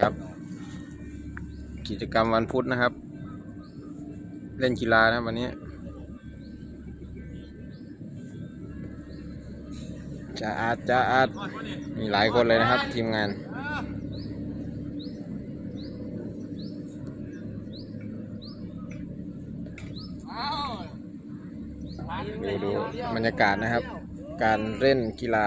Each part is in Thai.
ครับ กิจกรรมวันพุธนะครับ เล่นกีฬานะวันนี้ จะอาจจะอาจมีหลายคนเลยนะครับ ทีมงานดูดูบรรยากาศนะครับ การเล่นกีฬา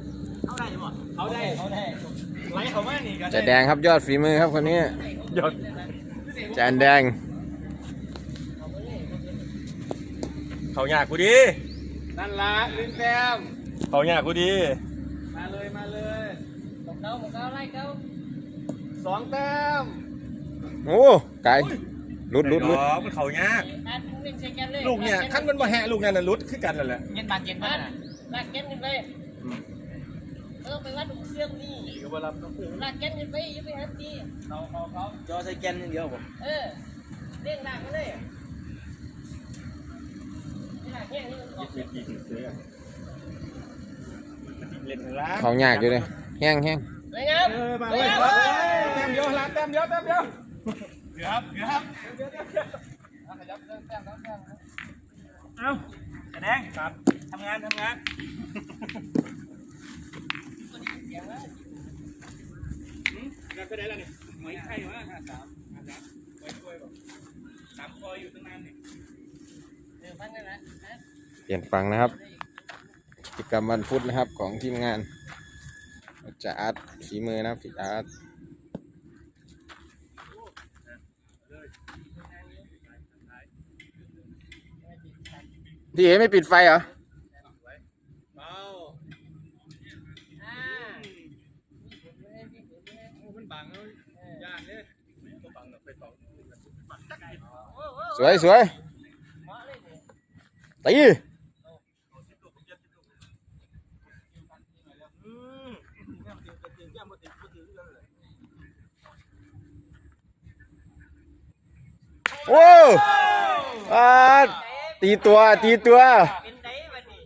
ด้เขาได้ไล่เขามานี่กันจะแดงครับยอดฝีมือครับคนนี้หยดจานแดง เขาอยากกูดีนั่นละลิงแต้มเขาอยากกูดี มาเลยมาเลยบอกเขาบอกเขาไล่เขาสองแต้มโอ้ไก่ลุดลุดลุดอ๋อมันเขายากอะเล่นใส่กันเลยลูกเนี่ยขั้นมันมาแหะลูกเนี่ยน่ะรุดขึ้นกันนั่นแหละเย็นบานเย็นบานลากแกนขึ้นไป เออไปวัดลูกเสื่อมนี่ก็มารับน้องปูลากแกนขึ้นไปอยังไปหันทีเขาเขาเขาจอใส่แกนอย่างเดียวผมเออเล่นลากมาเลยลากแค่นี้มันออกเล่นกี่ซื้อเล่นร้านเขายากอยู่เลยแห้งแห้งเลยครับเออมาเลเลยยครับแต้มเดียวละแต้มเดียวแต้มเดียวเกือบเกือบเอ้าแสดงครับทำงานทำงาน งานไปไหนล่ะนี่หมวยไข่วะห้าสามห้าสามหมวยช่วยบอกสามคอยอยู่ตั้งนานนี่เดี๋ยวฟังกันนะเปลี่ยนฟังนะครับกิจกรรมวันพุธนะครับของทีมงานจะอาร์ตฝีมือนะครับฝีอาร์ตพี่เอไม่ปิดไฟเหรอ เบา อ่า โอ้มันบังแล้วยากเลยก็บังแบบไปต่อ ส วยสวยตีโอ้อาตีตัวตีตัว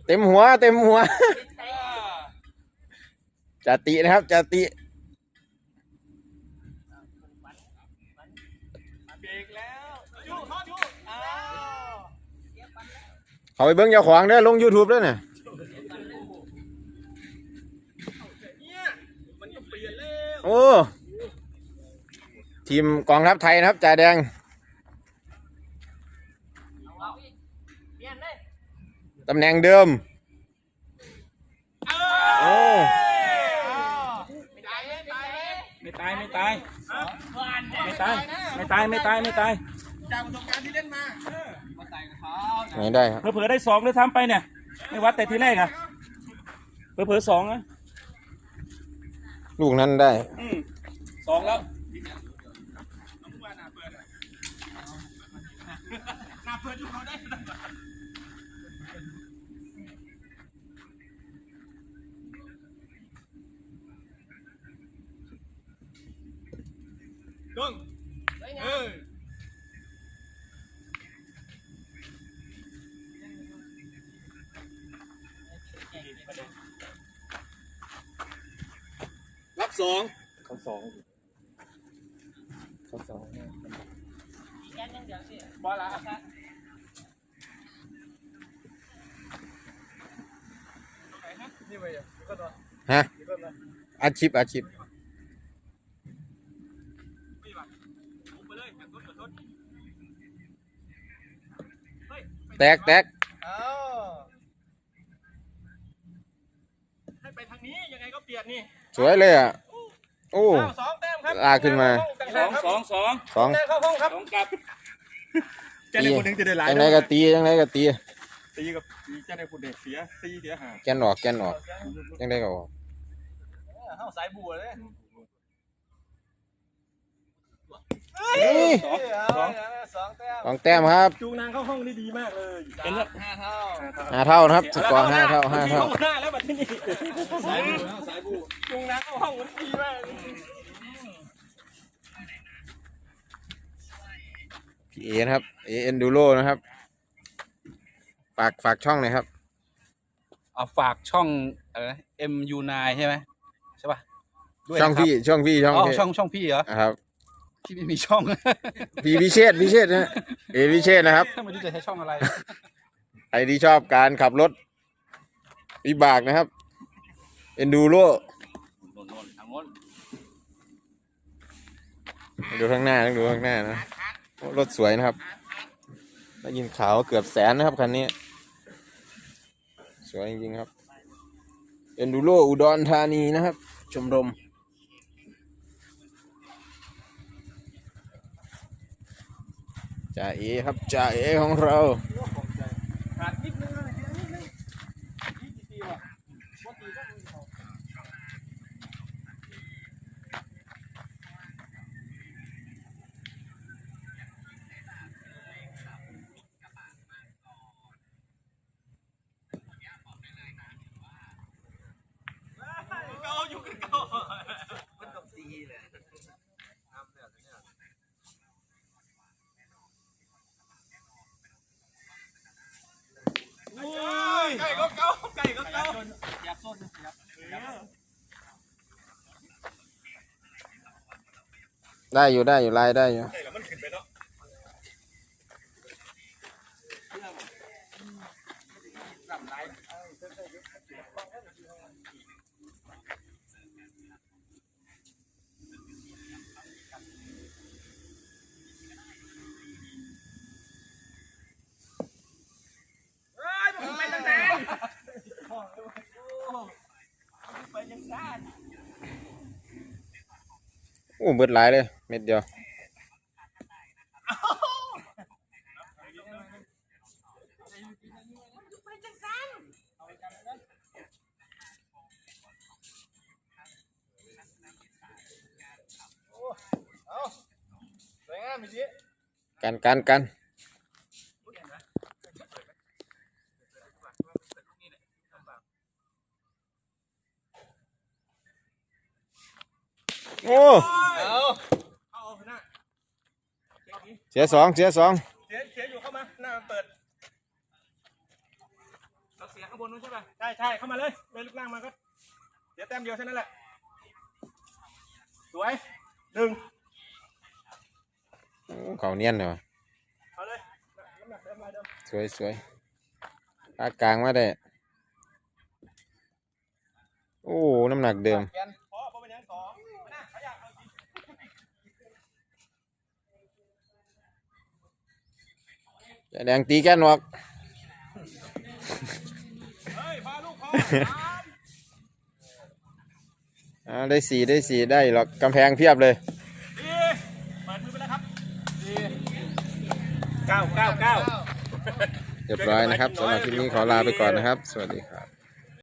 เต็มหัวเต็มหัวจะตินะครับจะติ เบรกแล้วยูทอดยูอ้าว เขาไปเบิ้งเจ้าของเด้ลง YouTube ด้วยเนี่ยโอ้ทีมกองทัพไทยนะครับจ่าแดงตำแหน่งเดิมโอ้ไม่ตายไม่ตายไม่ตายไม่ตายไม่ตายไม่ตายจากประสบการณ์ที่เล่นมา มาใส่กับเขาไม่ได้ครับ เผลอๆได้สองเลยทำไปเนี่ย ไม่วัดแต่ทีแรกอะเผลอๆสองนะลูกนั้นได้อืมสองแล้วหน้าเปิดอยู่เขาได้ดงสวยงาเอมอ รับสองเขาสองเขาสองอีกแกนยังเดี๋ยวสิบอลละนี่ไปอะก็ต่อฮะนี่ก็ต่ออาชีพอาชีพนี่ป่ะปุ๊บไปเลยแบบต้นแบบต้นเฮ้ยแตกแตก เอาให้ไปทางนี้ยังไงก็เปลี่ยนนี่ สวยเลยอะ โอ้ อ้าวสองแต้มครับลากขึ้นมา สองสองสองสองแต้มเข้าห้องครับสองกลับจะได้คนหนึ่งจะได้หลายยังไงก็ตียังไงก็ตีตีกับตีจะได้คนเด็กเสียตีเสียหาแกนออกแกนออกยังไงก็ออกเาวสายบัวเลยนี่สองสองแต้มสองแต้มครับจูงนางเข้าห้องนี่ดีมากเลยเป็นห้าเท่าห้าเท่านะครับสกอร์ห้าเท่าห้าเท่าเข้าหน้าแล้วบัดที่นี่สายบัวสายบัวจูง นางเข้าห้องมันดีมากพี่เอนะครับเอเอ็นดูโรนะครับ ฝากฝากช่องหน่อยครับ เอาฝากช่องอะไรนะ MU9 ใช่ไหมใช่ป่ะด้วยช่องนะครับพี่ช่องพี่ช่องอ๋อพี่ช่องช่องพี่เหรอครับพี่ไม่มีช่อง พี่พิเชษพิเชษนะเอพิเชษนะครับ ไม่รู้จะใช้ช่องอะไร ใครที่ชอบการขับรถวิบากนะครับ เอ็นดูโร โน่นโน่นทางโน้น ดูข้างหน้าต้องดูข้างหน้านะรถสวยนะครับได้ยินข่าวเกือบแสนนะครับคันนี้ สวยจริงๆครับเอ็นดูโรอุดรธานีนะครับ ชมรมจ่าเอครับจ่าเอของเรา ขาดนิดนึงนะนิดนึงยี่สิบปีว่ะว่าตีก็มือเขา ไก่ก็เก่าไก่ก็เก่า อยากส้นอยาก ได้อยู่ได้อยู่ลายได้อยู่ไก่แล้วมันขึ้นไปเนาะไปตั้งนานไปยังซ่านโอ้เบิดหลายเลย เม็ดเดียวกันกันกันโอ้ เอา เอาหน้า เสียสองเสียสองเสียเสียอยู่เข้ามาหน้ามันเปิดเราเสียข้างบนนู้นใช่ป่ะใช่ใช่เข้ามาเลยเลยลูกล่างมาก็เสียแต้มเดียวแค่นั้นแหละสวยหนึ่งโอ้เขาเนียนเลยวะเอาเลยน้ำหนักเดิมลายเดิมสวยสวยภาคกลางมาได้โอ้น้ำหนักเดิม แกน พอพอเป็นยังสองนะขยะเอาจริง จะ แดงตีแก้นออกเฮ้ยพาลูกพอสามอ่าได้สี่ได้สี่ได้หรอกกำแพงเพียบเลยสี่เปิดมือไปแล้วครับสี่เก้าเก้าเก้าเรียบร้อยนะครับสำหรับคลิปนี้ขอลาไปก่อนนะครับ สวัสดีครับ